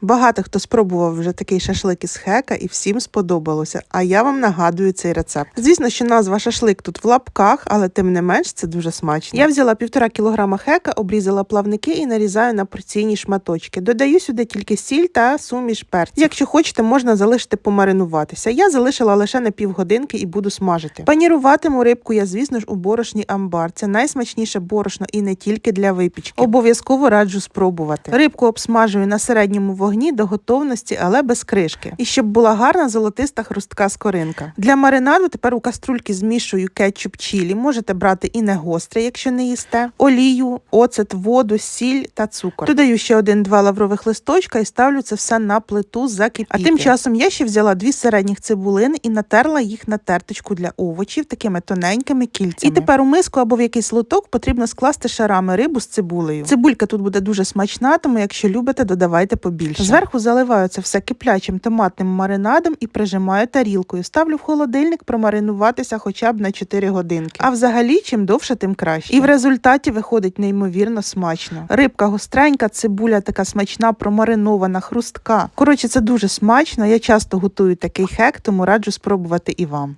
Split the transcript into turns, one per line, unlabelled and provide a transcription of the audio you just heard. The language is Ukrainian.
Багато хто спробував вже такий шашлик із хека і всім сподобалося. А я вам нагадую цей рецепт. Звісно, що назва шашлик тут в лапках, але тим не менш це дуже смачно. Я взяла півтора кілограма хека, обрізала плавники і нарізаю на порційні шматочки. Додаю сюди тільки сіль та суміш перців. Якщо хочете, можна залишити помаринуватися. Я залишила лише на півгодинки і буду смажити. Паніруватиму рибку я, звісно ж, у борошні амбар. Це найсмачніше борошно і не тільки для випічки. Обов'язково раджу спробувати. Рибку обсмажую на середньому вогні до готовності, але без кришки. І щоб була гарна золотиста хрустка скоринка. Для маринаду тепер у каструльки змішую кетчуп чілі. Можете брати і не гостре, якщо не їсте, олію, оцет, воду, сіль та цукор. Додаю ще один-два лаврових листочка і ставлю це все на плиту закипіти. А тим часом я ще взяла дві середніх цибулини і натерла їх на терточку для овочів такими тоненькими кільцями. І тепер у миску або в якийсь лоток потрібно скласти шарами рибу з цибулею. Цибулька тут буде дуже смачна, тому якщо любите, додавайте побільше. Зверху заливаю це все киплячим томатним маринадом і прижимаю тарілкою. Ставлю в холодильник промаринуватися хоча б на 4 годинки. А взагалі, чим довше, тим краще. І в результаті виходить неймовірно смачно. Рибка гостренька, цибуля така смачна, промаринована, хрустка. Коротше, це дуже смачно. Я часто готую такий хек, тому раджу спробувати і вам.